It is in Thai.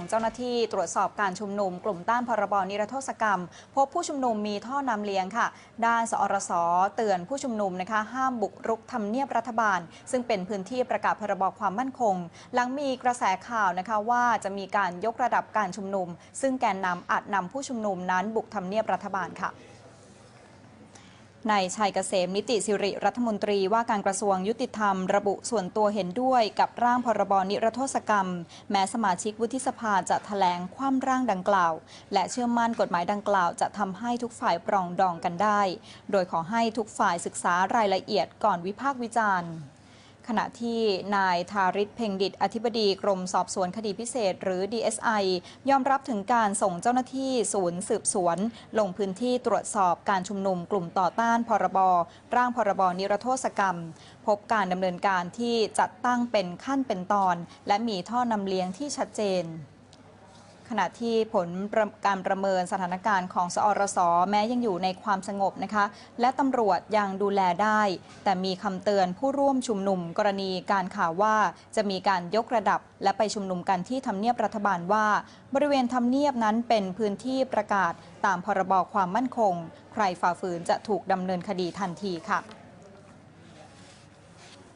ของเจ้าหน้าที่ตรวจสอบการชุมนุม กลุ่มต้านพรบนิรโทษกรรม พบผู้ชุมนุมมีท่อนำเลี้ยงค่ะ ด้านสอรสเตือนผู้ชุมนุมนะคะ ห้ามบุกรุกทำเนียบรัฐบาล ซึ่งเป็นพื้นที่ประกาศพรบความมั่นคง หลังมีกระแสข่าวนะคะว่าจะมีการยกระดับการชุมนุม ซึ่งแกนนำอาจนำผู้ชุมนุมนั้นบุกทำเนียบรัฐบาลค่ะ นายชัยเกษมนิติสิริรัฐมนตรีว่าการกระทรวงยุติธรรม ระบุส่วนตัวเห็นด้วยกับร่างพรบนิรโทษกรรม แม้สมาชิกวุฒิสภาจะถแถลงคว่ำร่างดังกล่าว และเชื่อมั่นกฎหมายดังกล่าว จะทำให้ทุกฝ่ายปรองดองกันได้ โดยขอให้ทุกฝ่ายศึกษารายละเอียดก่อนวิพากษ์วิจารณ์ ขณะที่นายทาริศเพ่งดิตอธิบดีกรมสอบสวนคดีพิเศษ หรือ DSI ยอมรับถึงการส่งเจ้าหน้าที่ศูนย์สืบสวน ลงพื้นที่ตรวจสอบการชุมนุมกลุ่มต่อต้านพรบร่างพรบนิรโทษกรรม พบการดำเนินการที่จัดตั้งเป็นขั้นเป็นตอน และมีท่อนำเลี้ยงที่ชัดเจน ขณะที่ผลการประเมินสถานการณ์ของสอรสแม้ยังอยู่ในความสงบนะคะ และตำรวจยังดูแลได้ แต่มีคำเตือนผู้ร่วมชุมนุมกรณีการข่าวว่า จะมีการยกระดับ และไปชุมนุมกันที่ทำเนียบรัฐบาลว่า บริเวณทำเนียบนั้นเป็นพื้นที่ประกาศ ตามพรบความมั่นคง ใครฝ่าฝืนจะถูกดำเนินคดีทันทีค่ะ